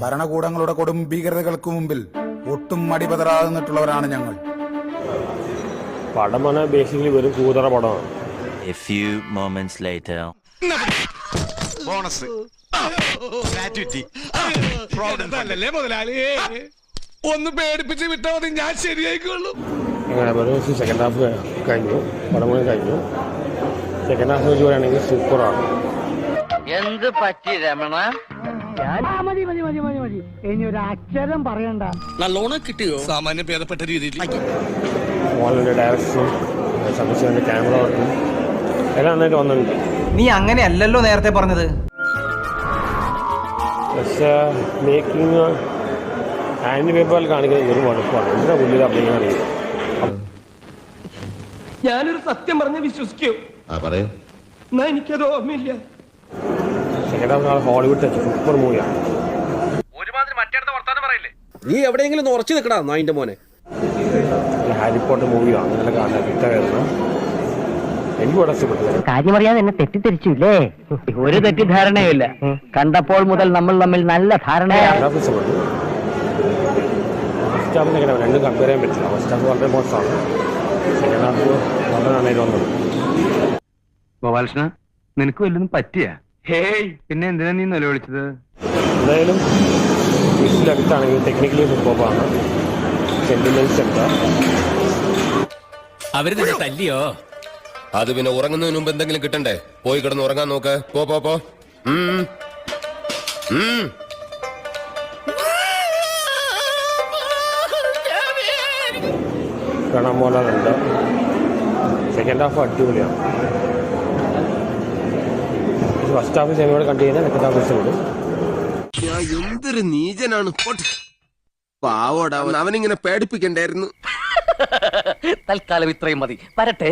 ഭരണകൂടങ്ങളുടെ കൊടും ഭീകരതകൾക്ക് മുമ്പിൽ ഒട്ടും മടിപതറാതെ നിന്നിട്ടുള്ളവരാണ് ഞങ്ങൾ. പടം പറഞ്ഞാൽ ബേസിക്കലി വെറും കൂതറ പടമാണ്. A few moments later. Bonus gratuity അല്ലല്ലേ മുതലാളി? ഒന്ന് പേടിപ്പിച്ച് വിട്ടാൽ മതി ഞാൻ ശരിയായിക്കോളൂ അങ്ങനെ വെറും സെക്കൻഡ് ഹാഫ് കഴിഞ്ഞു. പടം കൂടി കഴിഞ്ഞു. സെക്കൻഡ് ഹാഫ് വെച്ച് പറയുകയാണെങ്കിൽ സൂപ്പറാണ് എന്ത് പറ്റി രമണ? മതി മതി മതി മതി മതി. ഇനി ഒരു അക്ഷരം പറയണ്ട. നല്ലോണം കിട്ടിയോ? സാമാന്യം ഭേദപ്പെട്ട രീതിയിൽ ഡയറക്ഷനും ക്യാമറ വർക്കും. എല്ലാം നന്നായിട്ട് വന്നിട്ടുണ്ട്. നീ അങ്ങനെയല്ലല്ലോ നേരത്തെ പറഞ്ഞത്. പക്ഷേ പേപ്പറിൽ കാണിക്കുന്നത് എന്തിനാ അഭിനയം കാണിക്കുന്നത് ഞാനൊരു സത്യം പറഞ്ഞ് വിശ്വസിക്കൂ. എന്നാ എനിക്കത് ഓർമ്മയില്ല. ഹോളിവുഡ് ടച്ച് സൂപ്പർ മൂവിയാണ് നീ എവിടെയെങ്കിലും ഉറച്ചു നിൽക്കടാ നായിന്റെ മോനെ. ഹാരി പോട്ടർ മൂവിയാണ് നല്ല കാണാൻ ഇഷ്ടമായിരുന്നു എനിക്ക് വളരെ ഇഷ്ടപ്പെട്ടു. കാര്യമറിയാതെ എന്നെ തെറ്റിദ്ധരിച്ചില്ലേ? ഒരു തെറ്റിദ്ധാരണയുമില്ല. കണ്ടപ്പോൾ മുതൽ നമ്മൾ തമ്മിൽ നല്ല ധാരണയാണ് ഇഷ്ടപ്പെട്ടു. ഫസ്റ്റ് രണ്ടും കമ്പയർ ചെയ്യാൻ പറ്റില്ല. ഫസ്റ്റ് ഹാഫ് വളരെ മോശമാണ്. സെക്കൻഡ് ഹാഫ് വളരെ നന്നായിട്ട് വന്നത് ഗോപാലകൃഷ്ണ നിനക്ക് വല്ലതും പറ്റിയ? ഹേയ് പിന്നെ എന്തിനാ നീ നിലവിളിച്ചത് എന്തായാലും വിസിലടുത്താണെങ്കിൽ ടെക്നിക്കലി ഫുട്ബോളാണ് സെന്റിമെന്റ്സ് എന്താ? അവർ നിന്നെ തല്ലിയോ? അത് പിന്നെ ഉറങ്ങുന്നതിന് മുമ്പ് എന്തെങ്കിലും കിട്ടണ്ടേ? പോയി കിടന്ന് ഉറങ്ങാൻ നോക്ക്. പോ പോ പോ. ഉം. ഉം. കാണാൻ സെക്കൻഡ് ഹാഫ് അടിപൊളിയാണ് ഫസ്റ്റ് ഹാഫ് സിനിമയോട് കണ്ടു കഴിഞ്ഞാൽ സെക്കൻഡ് ഹാഫ് ഇഷ്ടപ്പെടും എന്തൊരു നീചനാണ് പോട്ടെ. പാവോടാ അവൻ. അവനിങ്ങനെ പേടിപ്പിക്കണ്ടായിരുന്നു തൽക്കാലം ഇത്രയും മതി വരട്ടെ